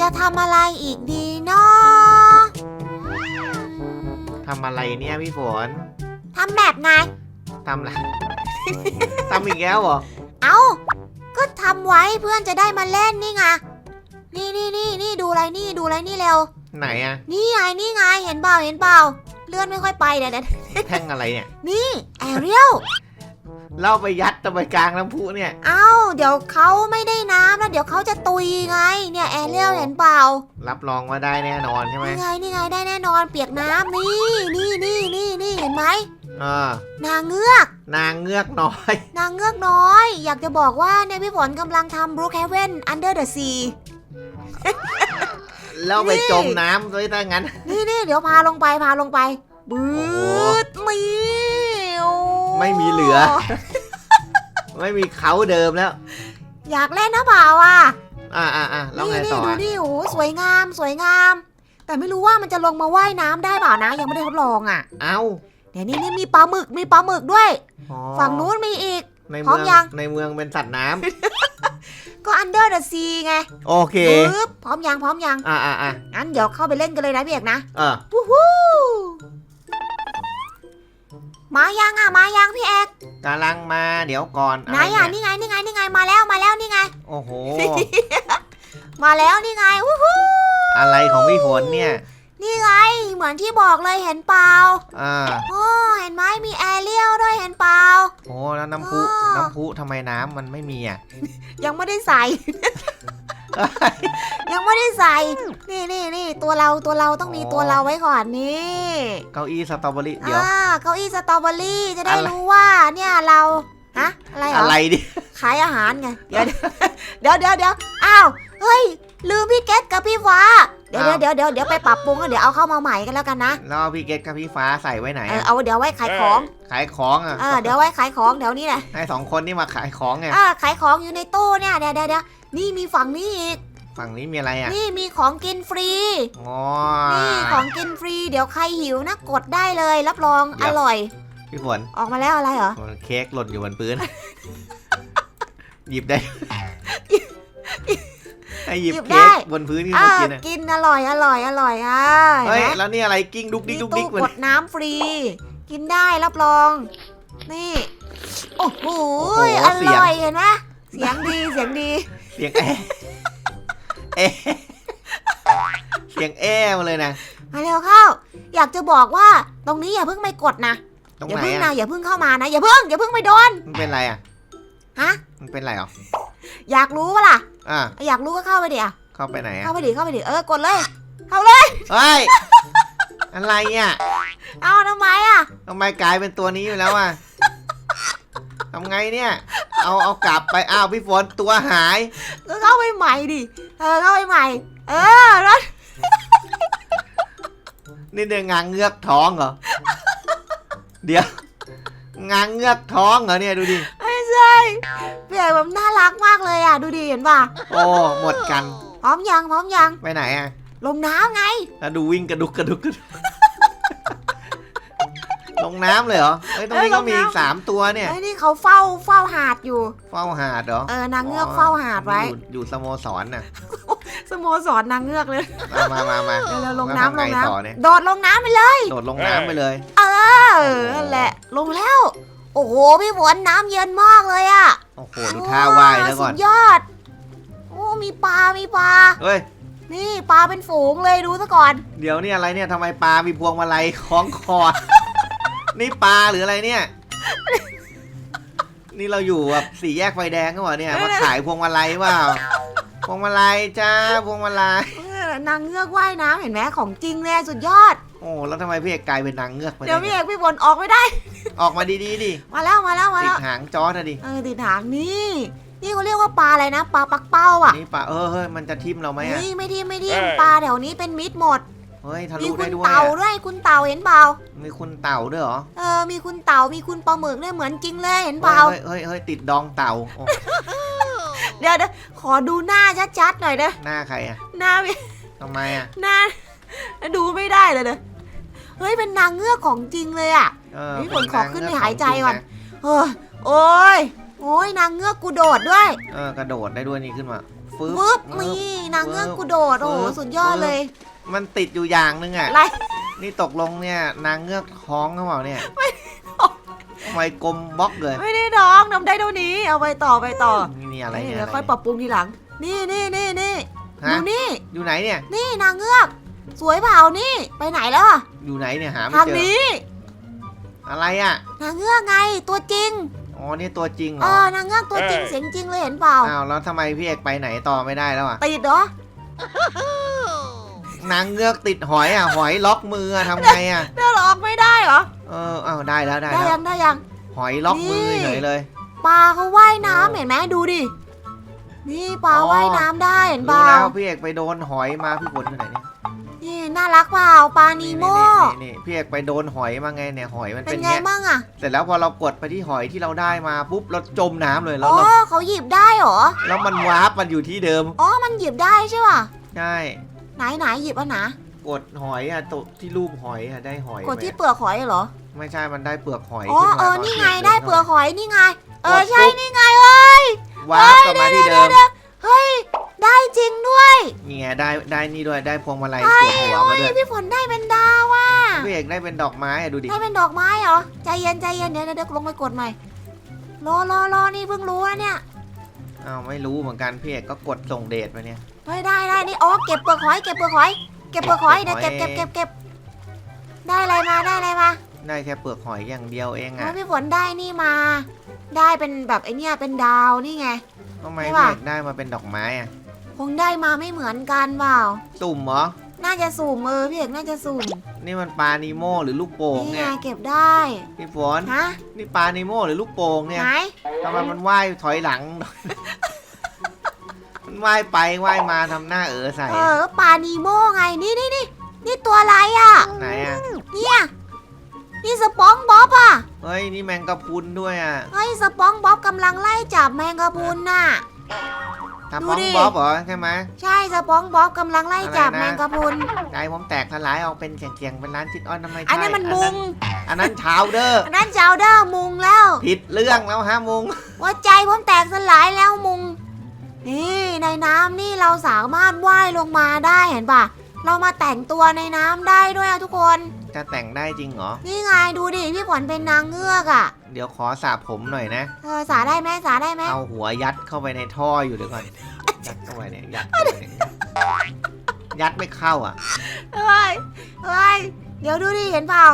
จะทำอะไรอีกดีเนาะทำอะไรเนี่ยพี่ฝนทำแบบไง ทำอะไร ทำอีกแล้วเหรอ เอ้า ก็ทำไว้เพื่อนจะได้มาเล่นนี่ไง นี่นี่นี่นี่ดูอะไรนี่ดูอะไรนี่เร็ว ไหนอะนี่ไงนี่ไงเห็นเปล่าเห็นเปล่าเลื่อนไม่ค่อยไปเดี๋ยวเดี๋ยวแท่งอะไรเนี่ย นี่แอเรียล เล่าไปยัดตะไปกลางน้ำพุเนี่ย เอ้า เดี๋ยวเขาไม่ได้น้ำแล้วเดี๋ยวเขาจะตุยไง เนี่ยแอเรียลเห็นเปล่า รับรองว่าได้แน่นอนใช่ไหมนี่ไงนี่ไงได้แน่นอนเปียกน้ำนี่นี่นี่นี่นี่เห็นไหมอ่านางเงือก นางเงือกน้อย นางเงือกน้อย อยากจะบอกว่าเนี่ยพี่ฝนกำลังทำ Brook Haven Under the Sea แล้วไปนี่จมน้ำด้วยถ้างั้น นี่นี่เดี๋ยวพาลงไปพาลงไปบืดนี่โอ้ ไม่มีเหลือ ไม่มีเขาเดิมแล้ว อยากเล่นนะเปล่าอะอ่าอ่าอ่าแล้วนี่ไงนี่ต่อดูอะนี่โอ้โหสวยงามสวยงาม แต่ไม่รู้ว่ามันจะลงมาว่ายน้ำได้เปล่านะ ยังไม่ได้ทดลองอะ เอ้าเดี๋ยวนี้นี่มีปลาหมึกมีปลาหมึกด้วย อ๋อฝั่งนู้นมีอีก ในพร้อเมืมองยัง ในเมืองเป็นสัตว์น้ำก็ Under the Sea ไงโอเค ปึ๊บพร้อมยังพร้อมยังอ่าอ่าอ่างั้นเดี๋ยวเข้าไปเล่นกันเลยนะพี่เอกนะเออวู้ฮู้ มายังอะมายังพี่เอกกำลังมาเดี๋ยวก่อนไหนไรอะเนี่ยนี่ไงนี่ไงนี่ไงมาแล้วมาแล้วนี่ไง โอ้โห มาแล้วนี่ไงวู้ฮู้อะไรของพี่ฝนเนี่ย นี่ไงเหมือนที่บอกเลยเห็นเปล่าอ่าโอ้เห็นไหมมีแอเรียลด้วยเห็นเปล่าโอ้แล้วน้ำพุอ๋อน้ำพุทำไมน้ำมันไม่มีอะยังไม่ได้ใส่ยังไม่ได้ใส่ นี่นี่นี่ ตัวเราตัวเราต้องมีอ๋อตัวเราไว้ก่อนนี่เก้าอี้สตรอเบอรี่เดี๋ยวอ่าเก้าอี้สตรอเบอรี่จะได้อะไรรู้ว่าเนี่ยเราฮะอะไรเหรออะไรดิขายอาหารไงเดี๋ยวเดี๋ยวเดี๋ยวเดี๋ยวอ้าวเฮ้ยลืมพี่เกตกับพี่ฟ้าเดี๋ยวเดี๋ยวเดี๋ยวเดี๋ยวไปปรับปรุงแล้วเดี๋ยวเอาเข้ามาใหม่กันแล้วกันนะแล้วเอาพี่เกตกับพี่ฟ้าใส่ไว้ไหนเอออะเอาเดี๋ยวไว้ขายของขายของอะเออเดี๋ยวไว้ขายของเดี๋ยวนี้แหละให้สองคนนี่มาขายของไงเออขายของอยู่ในตู้เนี่ยเดี๋ยวเดี๋ยวเดี๋ยวนี่มีฝั่งนี้อีก ฝั่งนี้มีอะไรอะนี่มีของกินฟรี อ๋อนี่ของกินฟรี เดี๋ยวใครหิวนะกดได้เลย รับรองเดี๋อยวร่อย พี่ฝนออกมาแล้วอะไรเหรอเค้กหล่นอยู่บนพื้น หยิบได้ให้หยิบหยิบเค้กได้บนพื้นที่อ่ามากินอะกินอร่อยอร่อยอร่อยอะเฮ้ยเห็นไหมแล้วนี่อะไรกิ้งดุกดิกมีดุกดิตู้กเหมือกนดน้ำฟรี กินได้รับรอง นี่ โอ้โหโอ้โหอเสียงร่อยเห็นไหมเสียงดีเสียงดี เสียงแอะ เอะเสียงแอะมาเลยนะ มาเร็วเข้า อยากจะบอกว่าตรงนี้อย่าเพิ่งไปกดนะตรงอย่าไหนเพิ่งอะนะอย่าเพิ่งเข้ามานะอย่าเพิ่งอย่าเพิ่งไปโดน มันเป็นไรอะฮะ มันเป็นไรอะอยากรู้ปะล่ะ อะอยากรู้ก็เข้าไปดิอะเข้าไปไหนอะเข้าไปดิเข้าไปดิเออกดเลยเข้าเลยเฮ้ย อะไรอะเอาทำไมอะทำไมกลายเป็นตัวนี้ไปแล้วอะทำไงเนี่ย เอาเอากลับไปอ้าวพี่ฝนตัวหาย ก็เข้าไปใหม่ดิ เออเข้าไปใหม่ เออแล้วนี่เดืองางเงือกท้องเหรอ เดี๋ยว งางเงือกท้องเหรอเนี่ยดูดิ ไม่ใช่เปียกแบบน่ารักมากเลยอะ ดูดิเห็นป่ะ โอ้หมดกัน พร้อมยังพร้อมยัง ไปไหนอะ ลงน้ำไง แล้วดูวิ่งกระดุกกระดุกกระดุกล งน้ำเลยเหรอเฮ้ยตรงนี้ก็มีอีกสามตัวเนี่ย ไอ้ยนี่เขาเฝ้าเฝ้าหาดอยู่ เฝ้าหาดเหรอเออนางเงือกเฝ้าหาดไว้ อยู่อยู่สโมสรน่ะสโมสรนางเงือกเลยมามามามาเร็วๆลงแล้วน้ำทำลไงงน้ต่อเนี่ยำโดดลงน้ำไปเลย โดดลงน้ำไปเลย เออนั่นแหละลงแล้ว โอ้โหพี่ฝนน้ำเย็นมากเลยอะโอ้โหดูท่าว่ายแล้วก่อนสุดยอดโอ้มีปลา มีปลา เฮ้ย นี่ปลาเป็นฝูงเลยดูซะก่อน เดี๋ยวนี่อะไรเนี่ยทำไมปลามีพวงมาลัยคล้องคอ นี่ปลาหรืออะไรเนี่ย นี่เราอยู่แบบสี่แยกไฟแดงก็เหรอเนี่ย มาขายพวงมาลัยเปล่า พวงมาลัยจ้า พวงมาลัย เออนางเงือกว่ายน้ำเห็นไหมของจริงเลยสุดยอด โอ้แล้วทำไมพี่เอกกลายเป็นนางเงือกไปเดี๋ยวได้พี่ไงเอกพี่ฝนออกไม่ได้ ออกมาดีๆดิ มาแล้วมาแล้วมาติแล้ดวหางจอร์ดอะดิ เออติดหางนี่ นี่เขาเรียกว่าปลาอะไรนะปลาปักเป้าอะนี่ปลาเออเฮ้ยมันจะทิ่มเราไหมอะเฮ้ยไม่ทิมไม่ทิมปลาแถวนี้เป็นมิตรหมด เฮ้ยทะมีลุคุได้ณด้วยเต่าอะด้วยคุณเต่าเห็นเปล่ามีคุณเต่าด้วยเหรอเออมีคุณเต่ามีคุณปลาหมึกด้วยเหมือนจริงเลยเห็นเปล่าเฮ้ยเฮ้ยเฮ้ยติดดองเต่าโอ้เดี๋ยวเดี๋ยวขอดูหน้าชัดๆหน่อยเด้อหน้าใครอะหน้าไม่ทำไมอะหน้าดูไม่ได้เลยเด้อเฮ้ยเป็นนางเงือกของจริงเลยอะ เออนี่เป็ฝนขอขึ้นไปงเงหายใจก่อนขงจริงะเฮ้ยโอ้ยโอ้ยนางเงือกกูโดดด้วยเออกระโดดได้ด้วยนี่ขึ้นมาฟฟึบวึบฟึบนี่นางเงือกกูโดดโอ้โหฟึบสุดยอดเลย มันติดอยู่อย่างหนึงอะอะไรนี่ตกลงเนี่ยนางเงือกท้องหรือเปล่าเนี่ยทำไมกลมบล็อกเลยไม่ได้น้องทำได้เท่านี้ เอาไปต่อไปต่อนี่นี่อะไรเนี่ยเดี๋ยวอะไรค่อยปรับปรุงทีหลัง นี่นี่นี่นี่ฮะดูนี่ อยู่ไหนเนี่ย นี่นางเงือก สวยเปล่านี่ ไปไหนแล้วอะอยู่ไหนเนี่ยหาไม่ทางเจอนี้ อะไรอะนางเงือกไงตัวจริง อ๋อนี่ตัวจริงเหรเออ อนางเงือกตัวจริงเสียงจริงเลยเห็นเปล่า อ้าวแล้วทำไมพี่เอกไปไหนต่อไม่ได้แล้วอะติดเหรอ นางเงือกติดหอยอะ หอยล็อกมืออะทำไงอะ เดินออกไม่ได้เหรอ เอออ้าวได้แล้วได้ได้แล้ยัวงได้ยัง หอยล็อกมือนี่เฉยเลย ปลาเขาว่ายน้ำโอ้เห็นไหมดูดิ นี่ปลาอ๋อ ว่ายน้ำได้เห็นเปรู้ล่าแล้วพี่เอกไปโดนหอยมาพี่ฝนอยู่ไหนเนี่ยนี่น่ารักเปล่าปลานีโมนี่นี่นี่พี่เอกไปโดนหอยมาไงเนี่ยหอยมันเป็เป็นนไงเงี้ยบ้างอะเสร็จแล้วพอเรากดไปที่หอยที่เราได้มาปุ๊บเราจมน้ำเลยแล้อ๋วอเราเขาหยิบได้เหรอ แล้วมันวาร์ปมันอยู่ที่เดิมอ๋อมันหยิบได้ใช่ป่ะใช่ ไหนไหนหยิบอันไหนกดหอยอะตที่รูปหอยอะได้หอยกดที่มาเปลือกหอยเหรอไม่ใช่มันได้เปลือกหอยอ๋อขึ้นมาเออตนี่ที่ไงดิได้เปลือกหอยนี่ไง เออกดใช่ปุ๊บนี่ไงเอ้ย วาร์ปกลับมาที่เดิมเฮ้ย ได้จริงด้วยนี่ไงได้ได้นี่ด้วยได้พวงมาลัยสวมหัวมาเฮ้ด้วยยพี่ฝนได้เป็นดาวว่ะพี่เอกได้เป็นดอกไม้อะดูดิได้เป็นดอกไม้เหรอใจเย็นใจเย็นเดี๋ยวเดี๋ยวลงไปกดใหม่รอรอรอนี่เพิ่งรู้นะเนี่ย อ้าวไม่รู้เหมือนกันพี่เอกก็กดส่งเดทไปเนี่ย เฮ้ยได้ได้นี่อ๋อเก็บเปลือกหอยเก็บเปลือกหอยเก็บเปลือกหอยเดี๋ยวเก็บเก็เก็บบเปลืเก็อบกหอยเก็บได้อะไรมาได้อะไรมาได้แค่เปลือกหอยอย่างเดียวเองโอ้อะยพี่ฝนได้นี่มา ได้เป็นแบบไอเนี่ยเป็นดาวนี่ไงทำไมใช่พี่ปะเอกได้มาเป็นดอกไม้อะคงได้มาไม่เหมือนกันเปล่าตุ่มเหรอน่าจะสุ่มเออพี่เอกน่าจะสุ่มนี่มันปลานิโมหรือลูกโป่งนี่ไงเนี่ยเก็บได้พี่ฝนฮะนี่ปลานิโมหรือลูกโป่งเนี่ยไหนทำไมมันว่ายถอยหลัง มันว่ายไปว่ายมาทำหน้าเออใส่ เออปลานีโมไงนี่นี่นี่นี่ตัวอะไรอะ ไหนอะ เนี่ยนี่สปองบ๊อบอะเฮ้ย นี่แมงกะพรุนด้วยอะเฮ้ยสปองบ๊อบกำลังไล่จับแมงกะพรุนน่ะทับดูป้องดิ บ๊อบเหรอใช่ไหม ใช่สปองบ๊อบกำลังไล่จับอะไรนะ แมงกะพรุนใจผมแตกทลายออกเป็นเสียงๆเป็นร้านจิตอ้อนทำไมใช่อันนั้นมันมุงอันนั้นชาวเดอร์อันนั้นเจ้าเด้อมุงแล้วผิดเรื่องแล้วฮะมุง หัวใจผมแตกสลายแล้วมุง นี่ในน้ำนี่เราสามารถว่ายลงมาได้เห็นปะเรามาแต่งตัวในน้ำได้ด้วยอะทุกคน จะแต่งได้จริงเหรอ นี่ไงดูดิพี่ฝนเป็นนางเงือกอะเดี๋ยวขอสระผมหน่อยนะ เออสาได้ไหมสาได้ไหมเอาหัวยัดเข้าไปในท่ออยู่เดี๋ยวก่อน ยัดเข้าไปเนี่ยยัดเข้าไปเนี่ยยัดไม่เข้าอะ เฮ้ยเฮ้ยเดี๋ยวดูดิเห็นเปล่า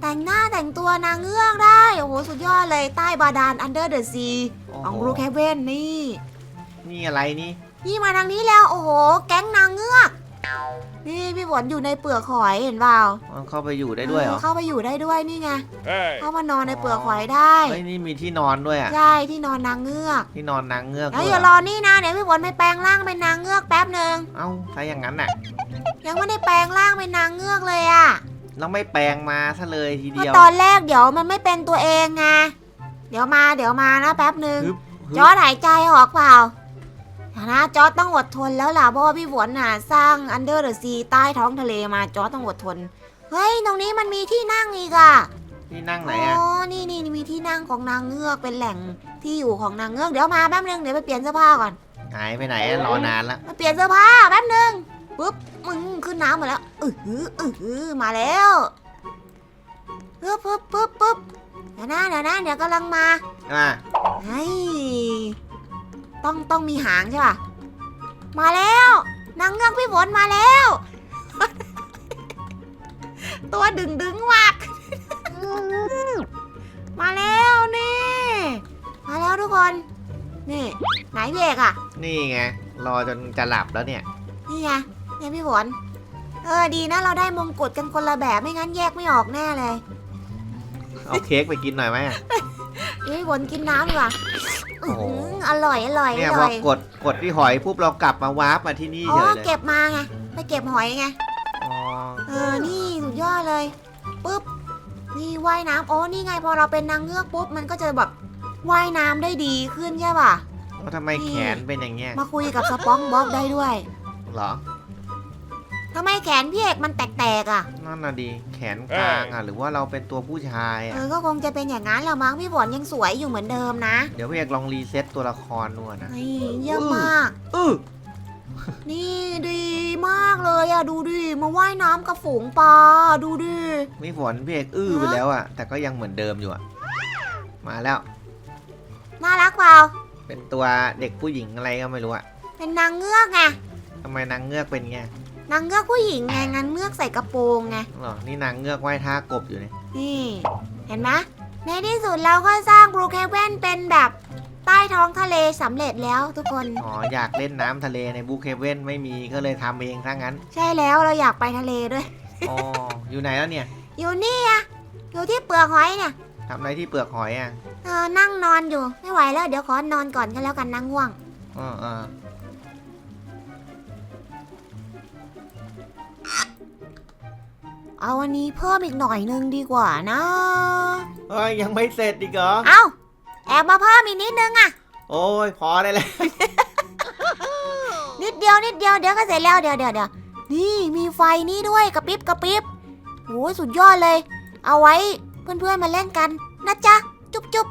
แต่งหน้าแต่งตัวนางเงือกได้ โอ้โห สุดยอดเลยใต้บาดาล Under the Sea โอ้ของโหบรูคเวนนี่ นี่อะไรนี่นี่มาทางนี้แล้ว โอ้โห แก๊งนางเงือก นี่พี่ฝนอยู่ในเปลือกหอยเห็นเปล่ามันเข้าไปอยู่ได้ด้วยเหรอ เข้าไปอยู่ได้ด้วยนี่ไง Hey! เข้ามานอนในเปลือกหอยได้ เฮ้ยนี่มีที่นอนด้วยอะ ใช่ที่นอนนางเงือก ที่นอนนางเงือกแล้วด้วยอย่าเหรรออนี่นะเดี๋ยวพี่ฝนไปแปลงร่างเป็นนางเงือกแป๊บหนึ่งเอ้าถ้าอย่างนั้นน่ะ ยังไม่ได้แปลงร่างเป็นนางเงือกเลยอะเราไม่แปลงมาซะเลยทีเมื่เดีอยว ตอนแรกเดี๋ยวมันไม่เป็นตัวเองไงเดี๋ยวมาเดี๋ยวมานะแป๊บหนึ่งฮึบฮึจอบร์ดหายใจออกเปล่าเดี๋ยว นะจอร์ดต้องอดทนแล้วล่ะเพราะว่าพี่ฝนน่ะสร้าง Under the Sea ใต้ท้องทะเลมาจอร์ดต้องอดทน เฮ้ย ตรงนี้มันมีที่นั่งอีกอะที่นั่งไหนอ๋อะอ นี่นี่มีที่นั่งของนางเงือกเป็นแหล่งที่อยู่ของนางเงือกเดี๋ยวมาแป๊บหนึงเดี๋ยวไปเปลี่ยนเสื้อผ้าก่อนหายไปไหนอะรอนานละมาเปลี่ยนเสื้อผ้าแป๊บหนึงปุ๊บมึงขึ้นน้ำมาแล้วอือหืออือหือมาแล้วปึ๊บปึ๊บปึ๊บปึ๊บเดี๋ยวนะเดี๋ยวนะเดี๋ยวกำลังมา อะเฮ้ย ต้องต้องมีหางใช่ป่ะ มาแล้วนางเงือกพี่ฝนมาแล้ว ตัวดึงดึงมาก มาแล้วนี่ มาแล้วทุกคน นี่ ไหนพี่เอกอะนี่ไง รอจนจะหลับแล้วเนี่ย นี่ไงเนี่ยพี่ฝนเออดีนะเราได้มงกุฎกันคนละแบบไม่งั้นแยกไม่ออกแน่เลย เอาเค้กไปกินหน่อยไหมอะเดี๋ยวพี่ฝนกินน้ำดีกว่าโอ้โหอื้อหืออร่อยอร่อยเนี่ยอพอร่อยกดกดที่หอยปุ๊บเรากลับมาวาร์ปมาที่นี่อ๋เฉอยเลยเก็บมาไงไปเก็บหอยไง อ๋อเออ นี่สุดยอดเลย ปุ๊บ นี่ว่ายน้ำโอ้นี่ไงพอเราเป็นนางเงือกปุ๊บ มันก็จะแบบว่ายน้ำได้ดีขึ้นใช่ป่ะ แล้วทำไมแขนเป็นอย่างเงี้ยมาคุยกับสปองบ๊อบได้ด้วย เหรอ ทำไมแขนพี่เอกมันแตกๆอะ นั่นน่ะดีแขนกลางอะหรือว่าเราเป็นตัวผู้ชายเออะอ ก็คงจะเป็นอย่างนั้นแหละมั้งพี่ฝนยังสวยอยู่เหมือนเดิมนะเดี๋ยวพี่เอกลองรีเซ็ตตัวละครดูนะ เฮ้ยเยี่ยมมาก เออนี่ดีมากเลยอะดูดิมาว่ายน้ำกับฝูงปลาดูดิพี่ฝนพี่เอกอื้อไปแล้วอะ แต่ก็ยังเหมือนเดิมอยู่อะ มาแล้วน่ารักเปล่า เป็นตัวเด็กผู้หญิงอะไรก็ไม่รู้อะเป็นนางเงือกไงทำไมนางเงือกเป็นไง นางเงือกผู้หญิงไงงานเงือกใส่กระโปรงไง หรอ นี่นางเงือกว่ายท่ากบอยู่เนี่ยนี่เห็นไหมในที่สุดเราก็สร้างบรูเคเวนเป็นแบบใต้ท้องทะเลสำเร็จแล้วทุกคน อ๋อ อยากเล่นน้ำทะเลในบูเคเว่นไม่มีก็เลยทำเองถ้างั้น ใช่แล้วเราอยากไปทะเลด้วย อ๋อ อยู่ไหนแล้วเนี่ยอยู่นี่อะอยู่ที่เปลือกหอยเนี่ยทำอะไรที่เปลือกหอยอะเออนั่งนอนอยู่ไม่ไหวแล้วเดี๋ยวขอนอนก่อนก็แล้วกันนั่งง่วง เออเออ เอาวันนี้เพิ่มอีกหน่อยนึงดีกว่านะเฮ้ยยังไม่เสร็จอีกเหรอ เอาแอบมาเพิ่มอีกนิดนึงอะโอ้ยพอได้แล้ว นิดเดียวนิดเดียวเดี๋ยวก็เสร็จแล้วเดี๋ยวเดี๋ยวเดี๋ยวนี่มีไฟนี่ด้วยกระพริบกระพริบโอ้ยสุดยอดเลย เอาไว้เพื่อนๆมาเล่นกันนะจ๊ะจุ๊บจุ๊บ